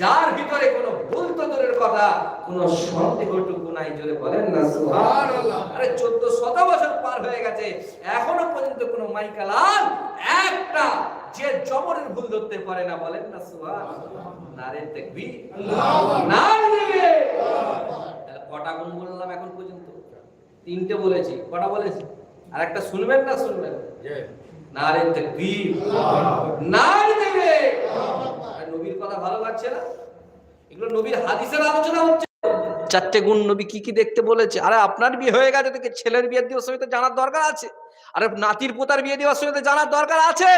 যার ভিতরে কোনো ভুল তো দূরের কথা কোনো সন্দেহটুকু নাই জোরে বলেন না সুবহানাল্লাহ। আরে 14 শত বছর পার হয়ে গেছে এখনও পর্যন্ত কোনো মাইকালাল একটা যে জবরের ভুল ধরতে পারে না বলেন না সুবহানাল্লাহ। নারে তাকবীর তাহলে কটা গুণ বললাম এখন পর্যন্ত? তিনটে বলেছি। কটা বলেছি? আর একটা শুনবেন না শুনবেন? নারে তাকবীর নারে তাকবীর নবীর কথা ভালো লাগছে না? এগুলো নবীর হাদিসের আলোচনা হচ্ছে। চারটে গুণ নবী কি কি দেখতে বলেছে? আরে, আপনার বিয়ে হয়ে গেছে দেখে ছেলের বিয়ের দেওয়ার সময় তো জানার দরকার আছে। আরে, নাতির পোতার বিয়ে দেওয়ার সময় তো জানার দরকার আছে।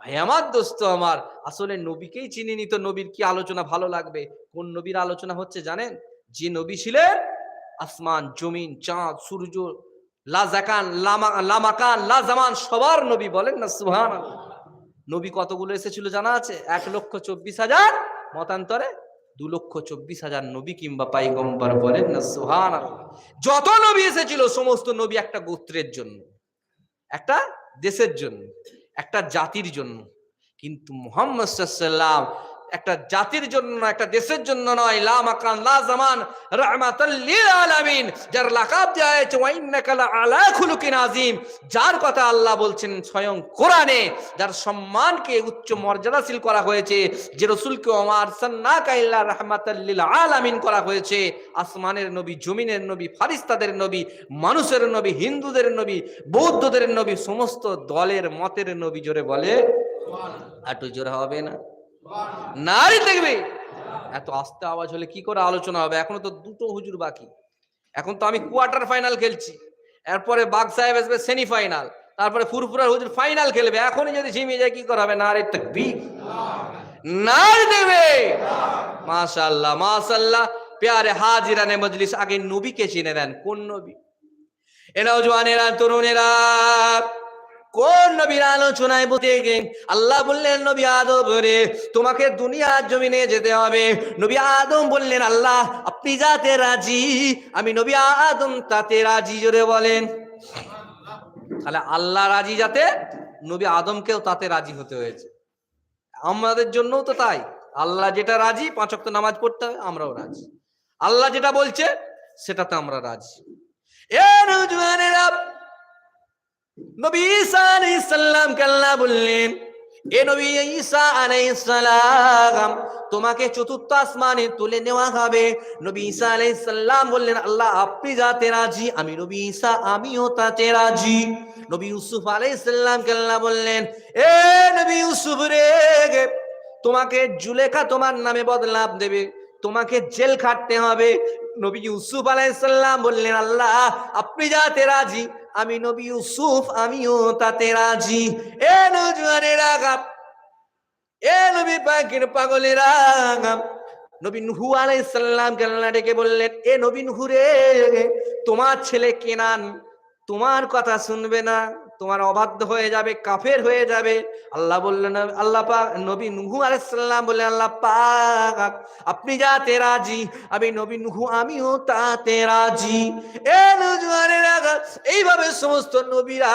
ভাই, আমার দোস্ত আমার, আসলে নবীকেই চিনি নি তো নবীর কি আলোচনা ভালো লাগবে? কোন নবীর আলোচনা হচ্ছে জানেন? যে নবী ছিলেন আসমান, জমিন, চাঁদ, সূর্য, লা জাকান, লামা, লামাকান, লা জামান, সবার নবী বলেন না সুবহান নবী কতগুলো এসেছিল জানা আছে? এক লক্ষ চব্বিশ হাজার, মতান্তরে দু লক্ষ চব্বিশ হাজার নবী কিংবা পাইগম্বর বলেন না সোহান যত নবী এসেছিল, সমস্ত নবী একটা গোত্রের জন্য, একটা দেশের জন্য, একটা জাতির জন্য। কিন্তু মোহাম্মদ সাল্লাম একটা জাতির জন্য একটা দেশের জন্য নয়। লা মাকান, লা জামান, রাহমাতাল লিল আলামিন। যার লাকাব দেওয়া হয়েছে ওয়া ইন্নাকা লা আলা খুলুকিন আযীম। যার কথা আল্লাহ বলছেন স্বয়ং কোরআনে, যার সম্মানকে উচ্চ মর্যাদাশীল করা হয়েছে, যে রসুলকে আমার সান্নাকা ইল্লা রাহমাতাল লিল আলামিন করা হয়েছে। আসমানের নবী, জমিনের নবী, ফারিস্তাদের নবী, মানুষের নবী, হিন্দুদের নবী, বৌদ্ধদের নবী, সমস্ত দলের মতের নবী জোরে বলে। একটু জোরে হবে না? নারী দেখবে। এত আস্তে আওয়াজ হলে কি করে আলোচনা হবে? এখনও তো দুটো হুজুর বাকি। এখন তো আমি কোয়ার্টার ফাইনাল খেলছি। এরপরে বাগ সাহেব আসবে সেমি ফাইনাল তারপরে ফুরফুরার হুজুর ফাইনাল খেলবে। এখনই যদি ঝিমিয়ে যায়, কি করা হবে? নারী তকবি নারী দেখবে। মাশাল্লাহ মাশাল্লাহ প্যারে হাজিরানে মজলিস। আগে নবীকে চিনে নেন। কোন নবী? এ নওজওয়ানেরা তরুণেরা। কোন নবীর আলোচনায় বলতে গে আল্লাহ বললেন, নবী আদম রে, তোমাকে দুনিয়ার জমিনে যেতে হবে। নবী আদম বললেন, আল্লাহ, আপনি যাতে রাজি? আমি নবী আদম তাতে রাজি জোরে বলেন, তাহলে আল্লাহ রাজি যাতে নবী আদমকেও তাতে রাজি হতে হয়েছে। আমাদের জন্যও তো তাই। আল্লাহ যেটা রাজি, পাঁচ নামাজ পড়তে হবে, আমরাও রাজি। আল্লাহ যেটা বলছে, সেটাতে আমরা রাজি। এ নওজওয়ানেরা নবী ঈসা আলাইহিস সালাম বললেন, এ নবী ঈসা আলাইহিস তোমাকে চতুর্থ আসমানে তুলে নেওয়া হবে। নবী ঈসা আলাইহিস সালাম বললেন, আল্লাহ, আপনি যাতে রাজি, আমি নবী ঈসা, আমিও তাতে রাজি। নবী ইউসুফ আলাইহিস সালাম বললেন, এ নবী ইউসুফ রে, তোমাকে জুলেখা তোমার নামে বদলাপ দেবে, তোমাকে জেল খাটতে হবে। নবী ইউসুফ আলাইসাল্লাম বললেন, আল্লাহ, আপনি যাতে রাজি আমি নবী ইউসুফ, আমিও তাতে রাজি। এ নজওয়ানেরা আগাম এ নবী পাখির পাগলের আগাম নবীন হু আলাইসাল্লাম কেননা ডেকে বললেন, এ নবীন হুরে তোমার ছেলে কেনান, তোমার কথা শুনবে না। তোমার অবাধ্য হয়ে যাবে, কাফের হয়ে যাবে। আল্লাহ বললেন, আল্লাহ পাক, নবী নুহু আলাইসাল্লাম বললেন, আল্লাহ পাক, আপনি যাতে রাজি, আমি নবী নুহু, আমিও তাতে রাজি। এ এইভাবে সমস্ত নবীরা,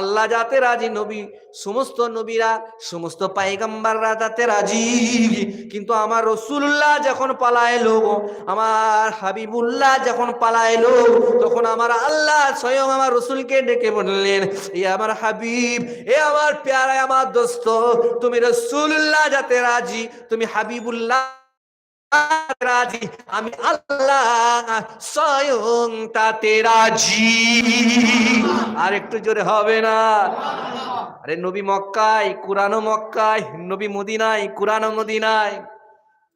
আল্লাহ যাতে রাজি, নবী, সমস্ত নবীরা, সমস্ত পাইগাম্বাররা তাতে রাজি। কিন্তু আমার রসুল্লাহ যখন পালায় এলো আমার হাবিবুল্লাহ যখন পালায় এলো তখন আমার আল্লাহ স্বয়ং আমার রসুলকে ডেকে বললেন আমার হাবিব এ আমার প্যারা আমার দোস্ত, তুমি রসুল্লাহ যাতে রাজি, তুমি হাবিবুল্লাহ রাজি, আমি আল্লাহ স্বয়ং তাতে রাজি। আর একটু জোরে হবে না? আরে নবী মক্কায় কুরানো মক্কায়, নবী মদিনায় কুরানো মদিনায়।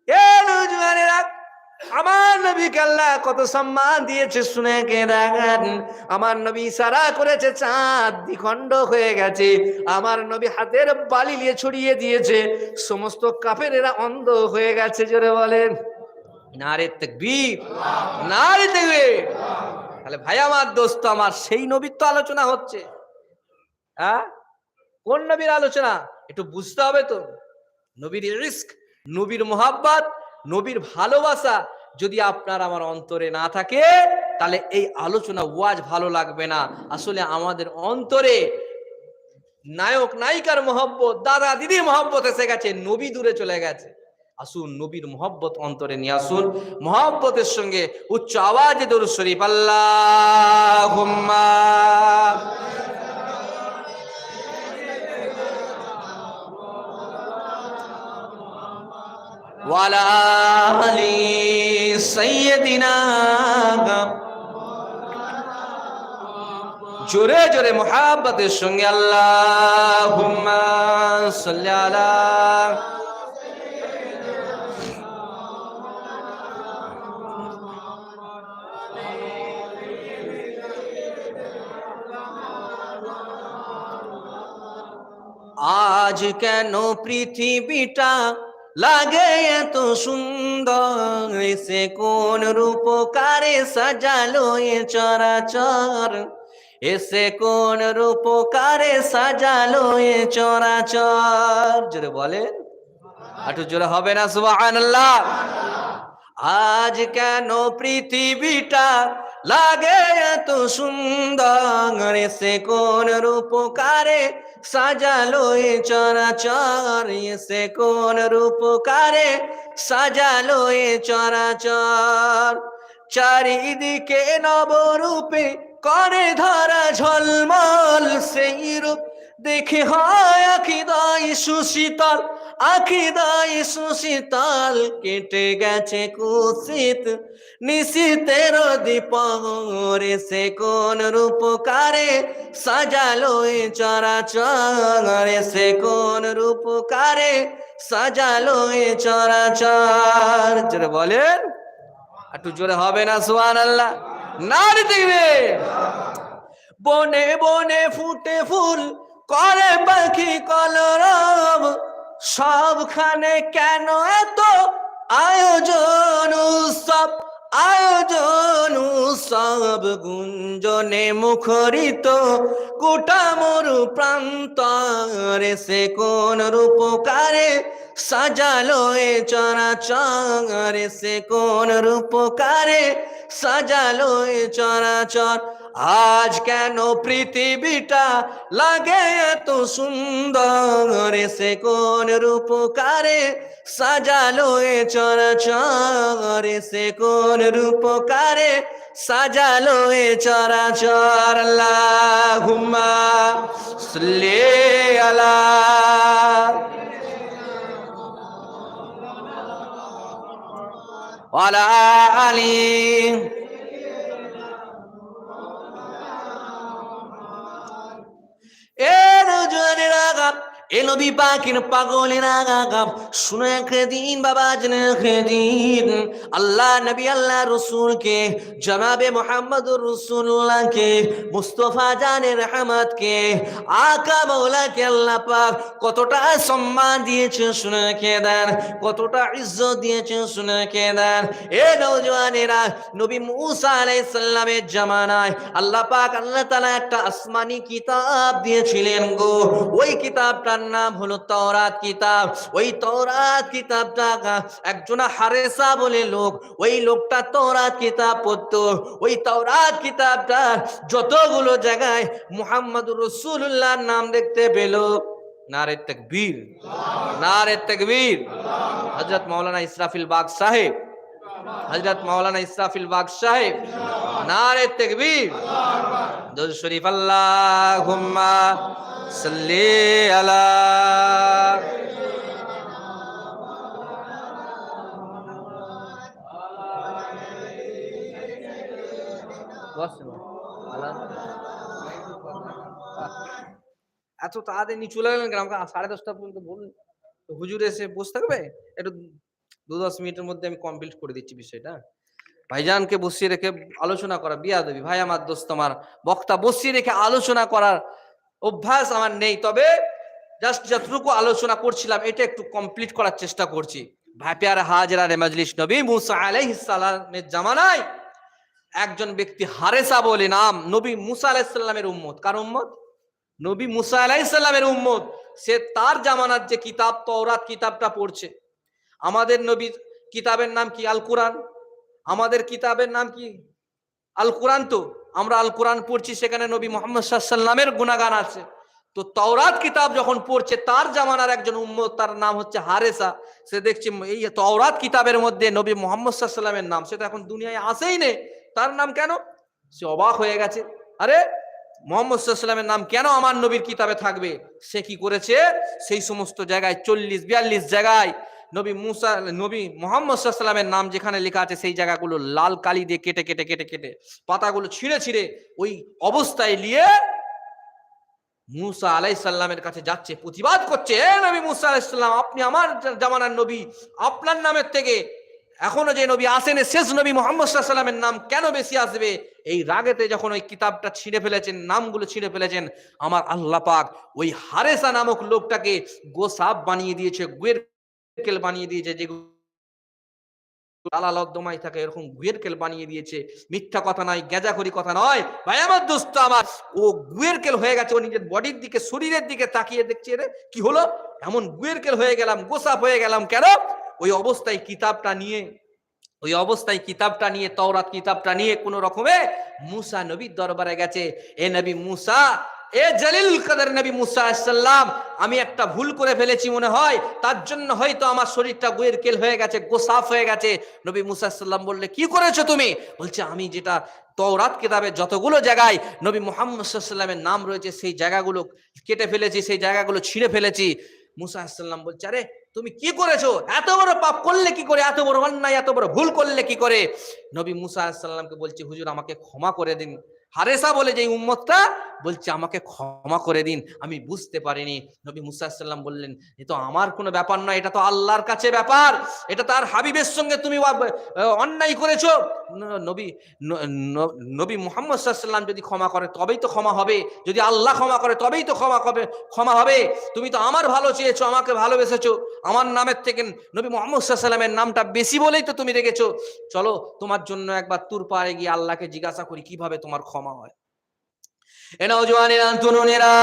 এ নজওয়ানেরা আমার নবীকে আল্লাহ কত সম্মান দিয়েছে, শুনে কে দেখেন? আমার নবী সারা করেছে, চাঁদ দ্বিখণ্ড হয়ে গেছে। আমার নবী হাতের বালি নিয়ে ছড়িয়ে দিয়েছে। সমস্ত কাফেরেরা অন্ধ হয়ে গেছে, জোরে বলেন। নারে তাকবীর নারে তাকবীর। তাহলে ভাই, আমার দোস্ত, আমার সেই নবীর তো আলোচনা হচ্ছে। হ্যাঁ? কোন নবীর আলোচনা? একটু বুঝতে হবে তো। নবীর রিস্ক, নবীর মোহাব্বত নবীর ভালোবাসা যদি আপনার আমার অন্তরে না থাকে, তাহলে এই আলোচনা ওয়াজ ভালো লাগবে না। আসলে আমাদের অন্তরে নায়ক, নায়িকার মহব্বত, দাদা, দিদির মহব্বত এসে গেছে, নবী দূরে চলে গেছে। আসুন নবীর মহব্বত অন্তরে নিয়ে আসুন। মহব্বতের সঙ্গে উচ্চ আওয়াজে দরুদ শরীফ, আল্লাহুম্মা। ওয়ালা আলি সাইয়্যিদিনা জোরে জোরে মোহাব্বতের সঙ্গে আল্লাহুম্মা সাল্লি আলা আজ কেন পৃথিবীটা লাগে এত সুন্দর সে কোন রূপকারে সাজালো এ চরাচর। এসে কোন রূপকারে সাজালো এ চরাচর। জোরে বলেন। একটু জোরে হবে না, সুবহানাল্লাহ। আজ কেন পৃথিবীটা লাগে এত সুন্দর সে কোন রূপকারে, সাজালো এ চরাচর সে কোন রূপকারে, সাজালো এ চরাচর। চারিদিকে নবরূপে করে ধরা ঝলমল, সেই রূপ দেখে হয় আখিদাই সুশীতল। আখিদাই সুশীতল কেটে গেছে কুশিত নিশীতের দীপরে সে কোন রূপকারে সাজালো চরাচর। সে কোন রূপকারে সাজালো চরাচর। জোরে বলেন, একটু জোরে হবে না সুহান আল্লাহ না দেখবে বনে বনে ফুটে ফুল করে পাখি কলরব। সবখানে কেন এত আয়োজন উৎসব? আয়োজন উৎসব গুঞ্জনে মুখরিত গোটা মরু প্রান্তরে সে কোন রূপকারে সাজালো এ চরাচরে? সে কোন রূপকারে সাজালো এ চরাচর? আজ কেন পৃথিবীটা লাগে এত সুন্দর? সে কোন রূপকারে সাজালো এ চরাচর? সে কোন রূপকারে সাজালো এ চরাচর? আল্লাহুম্মা সাল্লি আলা ওয়ালা আলী এ রোজনের আগাম এ নবী পাখির পাগলের শুনে দিন, বাবা, জেনে দিন। আল্লাহ নবী, আল্লাহ রসুলকে, জনাবে মোহাম্মদ রসুল্লাহকে, মুস্তফা জানের রহমতকে, আকা মৌলাকে আল্লাহ পাক কতটা সম্মান দিয়েছে শুনে দেন, কতটা ইজ্জত দিয়েছে শুনে দেন। এ নৌজওয়ানেরা নবী মুসা আলাইহিস সালামের জামানায় আল্লাহ পাক আল্লাহ তাআলা একটা আসমানি কিতাব দিয়েছিলেন গো। ওই কিতাবটার নাম হলো তওরাত কিতাব। ওই তওরাত কিতাবটা একজন হারেসা বলে লোক, ওই লোকটা তওরাত কিতাব পড়তো। ওই তওরাত কিতাবটা যতগুলো জায়গায় মুহাম্মদুর রাসূলুল্লাহর নাম দেখতে পেল। নারে নারে ইসরাফিল বাগ সাহেব। হযরত মাওলানা ইসরাফিল বাগ সাহেব। নারে শরীফ আল্লাহুম্মা। সাল্লি আলা এত তাড়াতাড়ি নিচু লাগলেন কেন? সাড়ে দশটা পর্যন্ত বলুন হুজুর এসে বসে থাকবে? একটু দু দশ মিনিটের মধ্যে আমি কমপ্লিট করে দিচ্ছি বিষয়টা। ভাইজানকে বসিয়ে রেখে আলোচনা করা বিয়া দেবী ভাই, আমার দোস্ত, আমার বক্তা, বসিয়ে রেখে আলোচনা করার অভ্যাস আমার নেই, তবে জাস্ট যতটুকু আলোচনা করছিলাম, এটা একটু কমপ্লিট করার চেষ্টা করছি। ভাই পেয়ার হাজরা রে মজলিস নবী মুসা আলাইহিস সালামের জামানায় একজন ব্যক্তি হারেসা বলে নাম নবী মুসা আলাইহিস সালামের উম্মত। কার উম্মত? নবী মুসা আলাইহিস সালামের উম্মত। সে তার জামানার যে কিতাব, তওরাত কিতাবটা পড়ছে। আমাদের নবীর কিতাবের নাম কি আল কোরআন আমাদের কিতাবের নাম কি আল কোরআন তো, আমরা আল কোরআন পড়ছি, সেখানে নবী মোহাম্মদ সাল্লামের গুণাগান আছে। তো তওরাত কিতাব যখন পড়ছে, তার জামানার একজন উম্মত, তার নাম হচ্ছে হারেসা, সে দেখছে, এই তওরাত কিতাবের মধ্যে নবী মোহাম্মদ সাল্লামের নাম সেটা এখন দুনিয়ায় আসেই নেই। তার নাম কেন? সে অবাক হয়ে গেছে। আরে, মোহাম্মদ সাল্লামের নাম কেন আমার নবীর কিতাবে থাকবে? সে কি করেছে? সেই সমস্ত জায়গায়, চল্লিশ, বিয়াল্লিশ জায়গায় নবী মুসা, নবী মোহাম্মদ সাল্লামের নাম যেখানে লেখা আছে, সেই জায়গাগুলো লাল কালি দিয়ে কেটে কেটে কেটে কেটে, পাতাগুলো ছিঁড়ে ছিঁড়ে ওই অবস্থায় নিয়ে মুসা আলাই সাল্লামের কাছে যাচ্ছে, প্রতিবাদ করছে, এ নবী মুসা আলাইসাল্লাম আপনি আমার জামানার নবী, আপনার নামের থেকে এখনও যে নবী আসেন, শেষ নবী মোহাম্মদ সাল্লামের নাম কেন বেশি আসবে? এই রাগেতে যখন ওই কিতাবটা ছিঁড়ে ফেলেছেন, নামগুলো ছিঁড়ে ফেলেছেন, আমার আল্লাহ পাক ওই হারেসা নামক লোকটাকে গোসাপ বানিয়ে দিয়েছে, গুয়ের কেল বানিয়ে দিয়েছে, যে লালালদ্দমাই থাকে, এরকম গুয়ের কেল বানিয়ে দিয়েছে। মিথ্যা কথা নয় কথা নয়। ভাই, আমার দোস্ত আমার। ও গুয়ের কেল হয়ে গেছে, ও নিজের বডির দিকে, শরীরের দিকে তাকিয়ে দেখছে রে। কি হলো? এমন গুয়ের কেল হয়ে গেলাম, গোসাপ হয়ে গেলাম, কেন? ওই অবস্থায় কিতাবটা নিয়ে, ওই অবস্থায় কিতাবটা নিয়ে, তওরাত কিতাবটা নিয়ে কোন রকমে মুসা নবীর দরবারে গেছে। এ নবী মুসা এ জলিল কাদের নবী মুসা সাল্লাম আমি একটা ভুল করে ফেলেছি মনে হয়, তার জন্য হয়তো আমার শরীরটা গুয়ের কেল হয়ে গেছে, গোসাফ হয়ে গেছে। নবী মুসা সাল্লাম বললে, কি করেছ তুমি? বলছে, আমি যেটা তওরাত কিতাবে যতগুলো জায়গায় নবী মোহাম্মদ সাল্লামের নাম রয়েছে, সেই জায়গাগুলো কেটে ফেলেছি, সেই জায়গাগুলো ছিঁড়ে ফেলেছি। মুসা সাল্লাম বলছে, আরে, তুমি কি করেছ? এত বড় পাপ করলে কি করে? এত বড় অন্যায়, এত বড় ভুল করলে কি করে? নবী মুসা সাল্লামকে বলছে, হুজুর, আমাকে ক্ষমা করে দিন। হারেসা বলে, যে উম্মতটা বলছে, আমাকে ক্ষমা করে দিন, আমি বুঝতে পারিনি। নবী মুসা সাল্লাম বললেন, এ তো আমার কোনো ব্যাপার নয়, এটা তো আল্লাহর কাছে ব্যাপার, এটা তার হাবিবের সঙ্গে তুমি অন্যায় করেছ। নবী নবী মুহাম্মদ সাল্লাম যদি ক্ষমা করে, তবেই তো ক্ষমা হবে। যদি আল্লাহ ক্ষমা করে, তবেই তো ক্ষমা হবে ক্ষমা হবে। তুমি তো আমার ভালো চেয়েছো, আমাকে ভালোবেসেছো। আমার নামের থেকে নবী মোহাম্মদ সাল্লামের নামটা বেশি বলেই তো তুমি রেখেছো। চলো, তোমার জন্য একবার তুর পাড়ে গিয়ে আল্লাহকে জিজ্ঞাসা করি, কীভাবে তোমার ক্ষমা হয়? এ নওজওয়ানেরা তরুণেরা।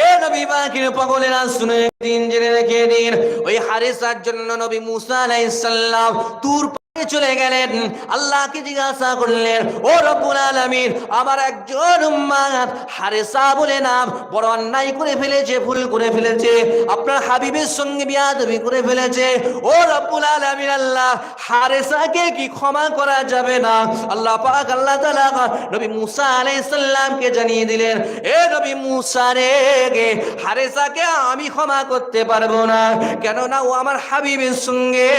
এ নবী বাকির পাগলেরা শুনে দিন জেনে রেখে দিন। ওই হারেসার জন্য নবী মুসা আলাইহিস সালাম তুর চলে গেলেন। আল্লাহকে জিজ্ঞাসা করলেন, ও রব্বুল আলামিন, আমার একজন উম্মাত হারেসা বলে নাম, বড় অন্যায় করে ফেলেছে, ভুল করে ফেলেছে, আপনার হাবিবের সঙ্গে বিয়াদবি করে ফেলেছে। ও রব্বুল আলামিন, আল্লাহ, হারেসাকে কি ক্ষমা করা যাবে না? আল্লাহ পাক, আল্লাহ তাআলা নবী মুসা আলাইহিস সালামকে জানিয়ে দিলেন, এ নবী মুসা রে গে, হারেসাকে আমি ক্ষমা করতে পারব না। কেননা ও আমার হাবিবের সঙ্গে,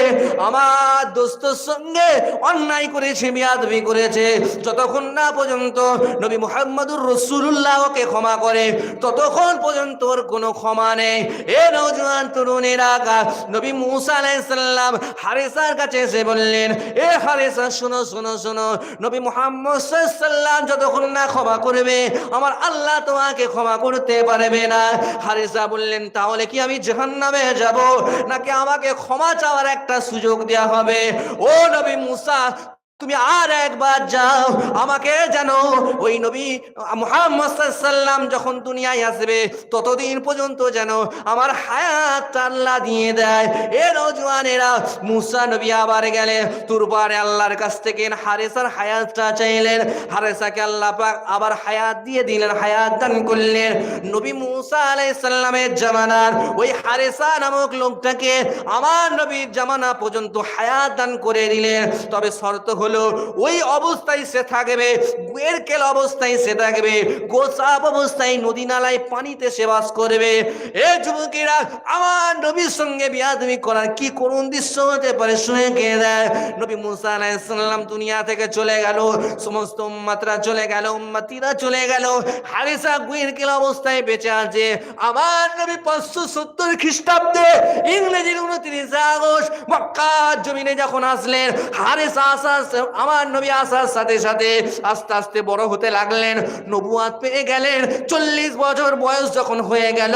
আমার দোস্তর সঙ্গে অন্যায় করেছে, বিয়াদবি করেছে। যতক্ষণ না পর্যন্ত নবী মুহাম্মদুর রসুল্লাহ ওকে ক্ষমা করে, ততক্ষণ পর্যন্ত ওর কোনো ক্ষমা নেই। এ নওজোয়ান তরুণেরা নবী মুসা আলাইহিস সালাম হারেসার কাছে এসে বললেন, এ হারেসা, শোনো শোনো শোনো, নবী মুহাম্মদ সাল্লাম যতক্ষণ না ক্ষমা করবে, আমার আল্লাহ তোমাকে ক্ষমা করতে পারবে না। হারেসা বললেন, তাহলে কি আমি জাহান্নামে যাব? নাকি আমাকে ক্ষমা চাওয়ার একটা সুযোগ দেওয়া হবে? ও নবী মুসা তুমি আর একবার যাও, আমাকে জানো ওই নবী মুহাম্মদ সাল্লাম যখন দুনিয়ায় আসবে, ততদিন পর্যন্ত যেন আমার হায়াত আল্লাহ দিয়ে দেয়। এ নজওয়ানেরা, মুসা নবী আবার গেলেন তুরবারে আল্লাহর কাছ থেকে হারেসার হায়াতটা চাইলেন, হারেসাকে আল্লাহ পাক আবার হায়াত দিয়ে দিলেন, হায়াত দান করলেন। নবী মুসা আলাইহিস সালামের জামানার ওই হারেসা নামক লোকটাকে আমার নবীর জামানা পর্যন্ত হায়াত দান করে দিলেন। তবে শর্ত হলো ওই অবস্থায় সে থাকবে গুয়ের অবস্থায় সে থাকবে, গোসাপ অবস্থায় নদী নালায় পানিতে সে বাস করবে। এ যুবকেরা, আমার নবীর সঙ্গে বিয়াদবি করার কি করুণ দৃশ্য হতে পারে, শুনে কে দেয়? নবী মুসা আলাইহিসসালাম দুনিয়া থেকে চলে গেল, সমস্ত উম্মাতরা চলে গেল, উম্মাতিরা চলে গেল। হারিসা গুয়ের কেল অবস্থায় বেঁচে আছে। আমার নবী পাঁচশো সত্তর খ্রিস্টাব্দে ইংরেজির উনত্রিশ আগস্ট মক্কার জমিনে যখন আসলেন, হারিসা আসার আমার নবী আসার সাথে সাথে আস্তে আস্তে বড় হতে লাগলেন নবুয়াত পেয়ে গেলেন। চল্লিশ বছর বয়স যখন হয়ে গেল,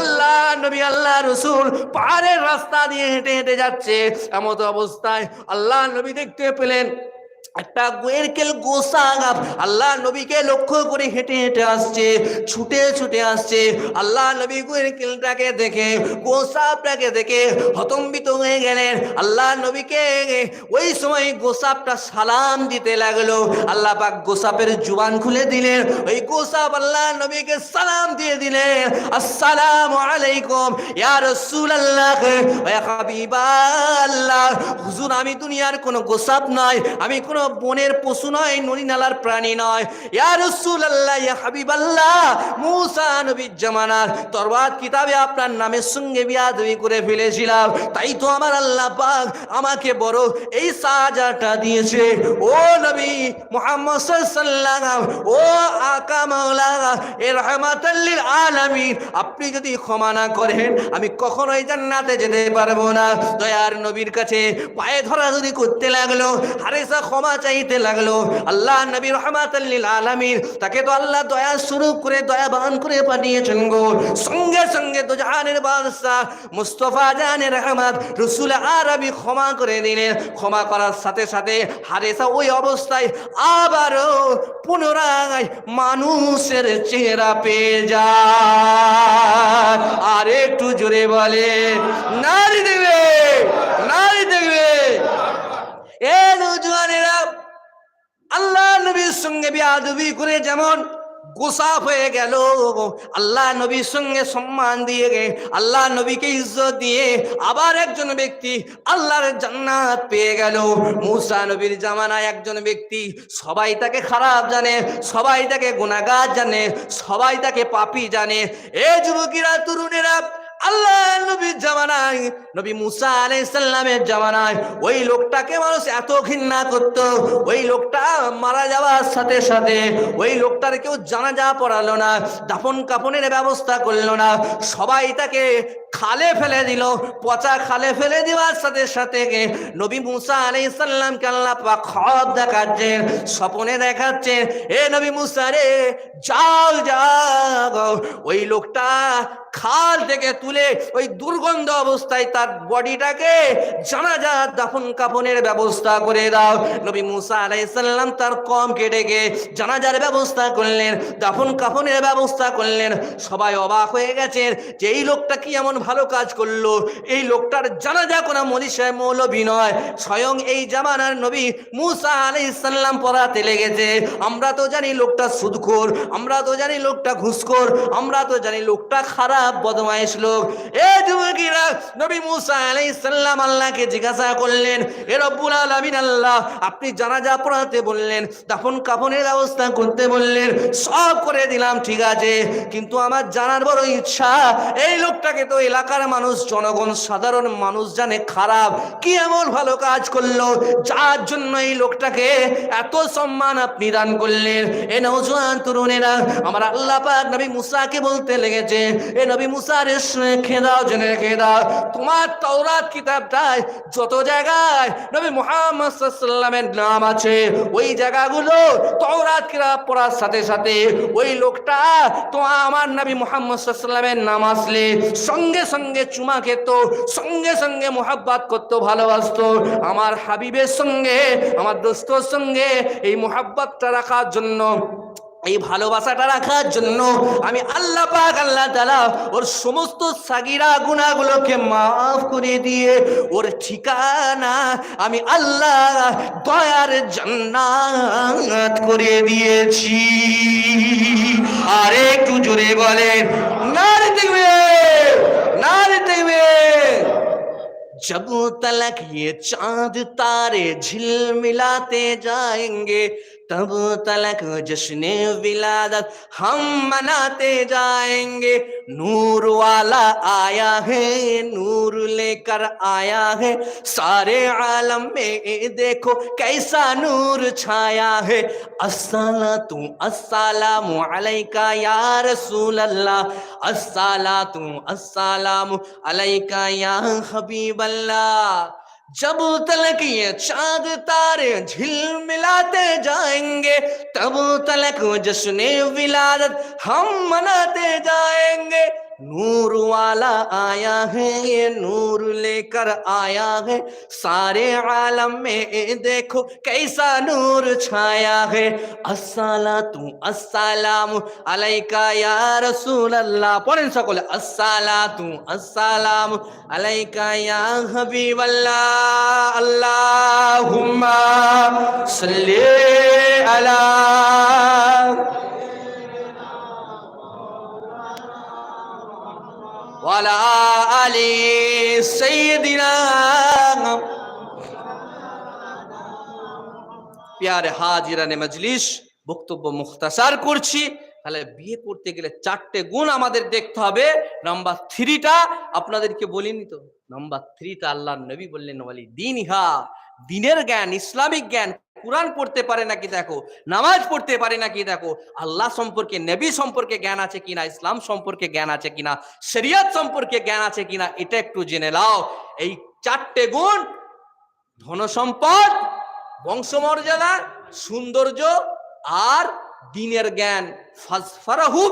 আল্লাহ নবী, আল্লাহ রসুল পাহাড়ের রাস্তা দিয়ে হেঁটে হেঁটে যাচ্ছে। এমত অবস্থায় আল্লাহ নবী দেখতে পেলেন একটা গোয়েরকেল গোসা আল্লাহ নবীকে লক্ষ্য করে হেঁটে হেঁটে আসছে, ছুটে ছুটে আসছে। আল্লাহ নবী গোয়েরকেলটাকে দেখে, গোসাপটাকে দেখে হতম্বিত হয়ে গেলেন। আল্লাহ নবীকে ওই সময় গোসাপটা সালাম দিতে লাগল। আল্লাহ পাক গোসাপের জুবান খুলে দিলেন। ওই গোসাপ আল্লাহ নবীকে সালাম দিয়ে দিলেন। আসসালামু আলাইকুম, ইয়া রাসূলুল্লাহ। ওয়া হাবিবাল্লাহ। হুজুর, আমি দুনিয়ার কোনো গোসাপ নয় আমি কোনো বনের পশু নয়, নদী নালার প্রাণী নয়। ইয়া হাবিবাল্লাহ, মুসা নবীর জামানার তরবাত কিতাবে আপনার নামের সঙ্গে বিয়াদবি করে ফেলেছিলাম। তাই তো আমার আল্লাহ পাক আমাকে বড় এই সাজাটা দিয়েছে। ও নবী মুহাম্মদ ও আকা মাওলা রহমাতাল্লিল আলামিন, আপনি যদি ক্ষমা না করেন, আমি কখনোই জান্নাতে যেতে পারব না। দয়ার নবীর কাছে পায়ে ধরাধরি করতে লাগল, হারেসা ক্ষমা চাইতে লাগল। আল্লাহ নবী রহমাতাল্লিল আলামিন তাকে তো আল্লাহ দয়া শুরু করে, দয়াবান করে পাঠিয়েছেন গো। সঙ্গে সঙ্গে তো জাহানের বাদশাহ মুস্তফা জানের রহমত রসুল আরবি ক্ষমা করে দিলেন। ক্ষমা করার সাথে সাথে হারেসা ওই অবস্থায় আবারও পুনরায় মানুষের চেহারা পেয়ে যায়। আর একটু জোরে বলে, নারী দেবে নারী দেবে এ নৌজওয়ানেরা, আল্লাহ নবীর সঙ্গে বিয়াদবি করে যেমন গোসাফ হয়ে গেল, আল্লাহ নবীর সঙ্গে সম্মান দিয়ে গে, আল্লাহ নবীকে ইজ্জত দিয়ে আবার একজন ব্যক্তি আল্লাহর জান্নাত পেয়ে গেল। মুসা নবীর জামানায় একজন ব্যক্তি সবাই তাকে খারাপ জানে, সবাই তাকে গুনাগার জানে, সবাই তাকে পাপি জানে। এ যুবকেরা, তরুণেরা আল্লাহ নবীর জামানায়, নবী মুসা আলাইসাল্লামের জামানায়, ওই লোকটাকে মানুষ এত ঘৃণা করত, ওই লোকটা মারা যাওয়ার সাথে সাথে ওই লোকটার কেউ জানাজা পড়ালো না, দাফন কাফনের ব্যবস্থা করল না, সবাই তাকে খালে ফেলে দিল, পচা খালে ফেলে দেওয়ার সাথে সাথে নবী মুসা আলাইসাল্লামকে আল্লাহ পাক দেখাচ্ছেন, স্বপনে দেখাচ্ছেন, এ নবী মুসা রে যাও যাও। ওই লোকটা খাল থেকে তুলে ওই দুর্গন্ধ অবস্থায় তার বডিটাকে জানাজা দাফন কাফনের ব্যবস্থা করে দাও। নবী মুসা আলাইসাল্লাম তার কম কেটে গিয়ে জানাজার ব্যবস্থা করলেন, দাফন কাফনের ব্যবস্থা করলেন। সবাই অবাক হয়ে গেছেন যে এই লোকটা কি এমন ভালো কাজ করল? এই লোকটার জানাজা কোনো মনীষায় মৌলবী নয়, স্বয়ং এই জামানার নবী মুসা আলাইসাল্লাম পড়াতে লেগেছে। আমরা তো জানি লোকটা সুদখোর, আমরা তো জানি লোকটা ঘুষখোর, আমরা তো জানি লোকটা খারাপ। বদমাইশ লোক। এ যুবকেরা, নবী মুসা আলাইহিস সালাম আল্লাহকে জিজ্ঞাসা করলেন, এ রব্বুল আলামিন আল্লাহ, আপনি জানাজা পড়াতে বললেন, দাফন কাফনের ব্যবস্থা করতে বললেন, সব করে দিলাম, ঠিক আছে। কিন্তু আমার জানার বড় ইচ্ছা, এই লোকটাকে তো এলাকার মানুষ, জনগণ, সাধারণ মানুষ জানে খারাপ। কি এমন ভালো কাজ করল? যার জন্য এই লোকটাকে এত সম্মান আপনি দান করলেন। এ নওজোয়ান তরুণেরা, আমার আল্লাহ পাক নবী মুসাকে বলতে লেগেছে, এ নবী মুসা রে রেখে দাও, জেনে রেখে দাও। তোমার তওরাত কিতাবটায় যত জায়গায় নবী মুহাম্মদ সাল্লামের নাম আছে, ওই জায়গাগুলো তওরাত কিতাব পড়ার সাথে সাথে ওই লোকটা তো আমার নবী মুহাম্মদ সাল্লামের নাম আসলে সঙ্গে সঙ্গে চুমা খেত, সঙ্গে সঙ্গে মোহাব্বাত করতো, ভালোবাসতো। আমার হাবিবের সঙ্গে, আমার দোস্তর সঙ্গে এই মোহাব্বতটা রাখার জন্য এই ভালোবাসাটা রাখার জন্য আমি আল্লাহ পাক আল্লাহ তালা ওর সমস্ত সাগিরা গুণাগুলোকে মাফ করে দিয়ে ওর ঠিকানা আমি আল্লাহ দয়ার জান্নাত করে দিয়েছি আর একটু জোরে বলেন নারে দেখবে নারে দেখবে जब तलक ये चांद तारे झिलमिलाते जाएंगे تب تلک جشن ولادت، ہم مناتے جائیں گے۔ نور والا آیا ہے، نور لے کر آیا ہے۔ سارے عالم میں دیکھو کیسا نور چھایا ہے۔ السلام السلام علیکہ یا رسول اللہ۔ السلام السلام علیکہ یا حبیب اللہ۔ जब तलक ये चाँद तारे झिलमिलाते जाएँगे तब तलक जश्न विलादत हम मनाते जाएँगे। नूर वाला आया है ये नूर लेकर आया है सारे आलम में देखो कैसा नूर छाया है अस्सला तू अस्सलाम अलैका या रसूल अल्लाह पढ़ें सकल अस्सला तू अस्सलाम अलैका या हबीब अल्लाह अल्लाहुम्मा सल्ली अला ওয়ালা আলি সাইয়্যিদিনা প্যারে হাজিরানে মজলিস বক্তব্য মুখতাসার করছি। তাহলে বিয়ে করতে গেলে চারটে গুণ আমাদের দেখতে হবে। নাম্বার থ্রিটা আপনাদেরকে বলিনি তো? নাম্বার থ্রিটা আল্লাহ নবী বললেন, ওয়ালি দিন ইহা দিনের জ্ঞান, ইসলামিক জ্ঞান কোরআন পড়তে পারে নাকি দেখো? নামাজ পড়তে পারে নাকি দেখো? আল্লাহ সম্পর্কে, নেবি সম্পর্কে জ্ঞান আছে কিনা? ইসলাম সম্পর্কে জ্ঞান আছে কিনা? শরিয়ত সম্পর্কে জ্ঞান আছে কিনা? এটা একটু জেনে নাও। এই চারটে গুণ ধন সম্পদ বংশমর্যাদা, সৌন্দর্য আর দিনের জ্ঞান ফারাহু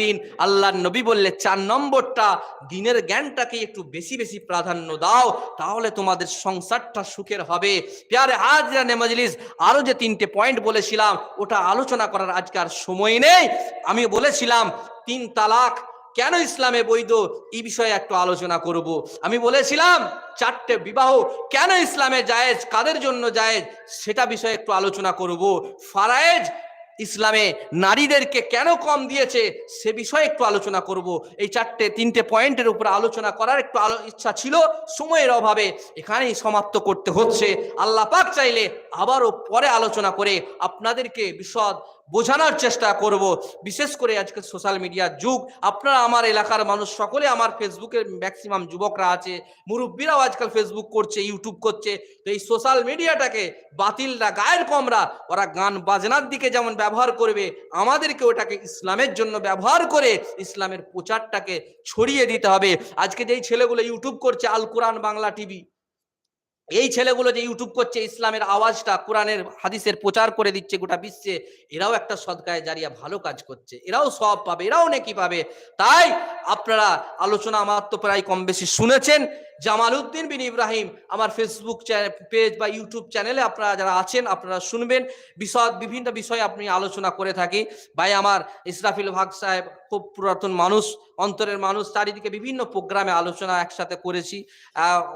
দিন। আল্লাহ নবী বললে, চার নম্বরটা, দিনের জ্ঞানটাকে একটু বেশি বেশি প্রাধান্য দাও, তাহলে তোমাদের সংসারটা সুখের হবে। প্যারে হাজরানে মজলিস, আরও যে তিনটে পয়েন্ট বলেছিলাম, ওটা আলোচনা করার আজকার সময় নেই। আমি বলেছিলাম, তিন তালাক কেন ইসলামে বৈধ? এই বিষয়ে একটু আলোচনা করব। আমি বলেছিলাম, চারটে বিবাহ কেন ইসলামে জায়েজ? কাদের জন্য জায়েজ? সেটা বিষয়ে একটু আলোচনা করব। ফারায়েজ ইসলামে নারীদেরকে কেন কম দিয়েছে সে বিষয়ে একটু আলোচনা করব। এই চারটে, তিনটে পয়েন্টের উপর আলোচনা করার একটু আলো- ইচ্ছা ছিল, সময়ের অভাবে এখানেই সমাপ্ত করতে হচ্ছে। আল্লাহ পাক চাইলে আবারও পরে আলোচনা করে আপনাদেরকে বিশদ বোঝানোর চেষ্টা করব। বিশেষ করে আজকে সোশ্যাল মিডিয়ার যুগ, আপনারা আমার এলাকার মানুষ, সকলে আমার ফেসবুকের ম্যাক্সিমাম যুবকরা আছে, মুরব্বীরাও আজকাল ফেসবুক করছে ইউটিউব করছে। তো এই সোশ্যাল মিডিয়াটাকে বাতিলরা, গায়ের কমরা, ওরা গান বাজনার দিকে যেমন ব্যবহার করবে, আমাদেরকে ওটাকে ইসলামের জন্য ব্যবহার করে ইসলামের প্রচারটাকে ছড়িয়ে দিতে হবে। আজকে যেই ছেলেগুলো ইউটিউব করছে, আল কোরআন বাংলা টিভি এই ছেলেগুলো যে ইউটিউব করছে, ইসলামের আওয়াজটা, কোরআনের হাদিসের প্রচার করে দিচ্ছে গোটা বিশ্বে, এরাও একটা সদকায় জারিয়া ভালো কাজ করছে। এরাও সব পাবে, এরাও নাকি পাবে। তাই আপনারা আলোচনা আমার তো প্রায় কম বেশি শুনেছেন। জামাল উদ্দিন বিন ইব্রাহিম আমার ফেসবুক পেজ বা ইউটিউব চ্যানেলে আপনারা যারা আছেন, আপনারা শুনবেন। বিষয় বিভিন্ন বিষয়ে আপনি আলোচনা করে থাকি। ভাই আমার ইসরাফিল ভাগ সাহেব খুব পুরাতন মানুষ, অন্তরের মানুষ, চারিদিকে বিভিন্ন প্রোগ্রামে আলোচনা একসাথে করেছি।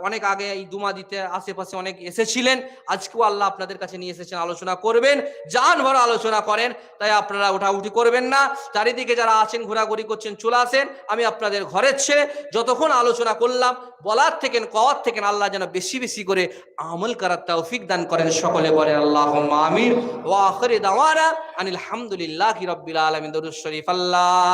অনেক আগে এই দুমাদিতে আশেপাশে অনেক এসেছিলেন, আজকেও আল্লাহ আপনাদের কাছে নিয়ে এসেছেন, আলোচনা করবেন যান ভরা আলোচনা করেন, তাই আপনারা উঠাউঠি করবেন না। চারিদিকে যারা আছেন, ঘোরাঘুরি করছেন, চলে আসেন, আমি আপনাদের ঘরের ছেড়ে যতক্ষণ আলোচনা করলাম, বলার থেকে, কওয়ার থেকে আল্লাহ যেন বেশি বেশি করে আমল করার তৌফিক দান করেন, সকলে বলেন আল্লাহ আমির ওয়া আখিরি দাওয়ানা আনিল হামদুলিল্লাহি রাব্বিল আলামিন, দরুদ শরীফ আল্লাহ।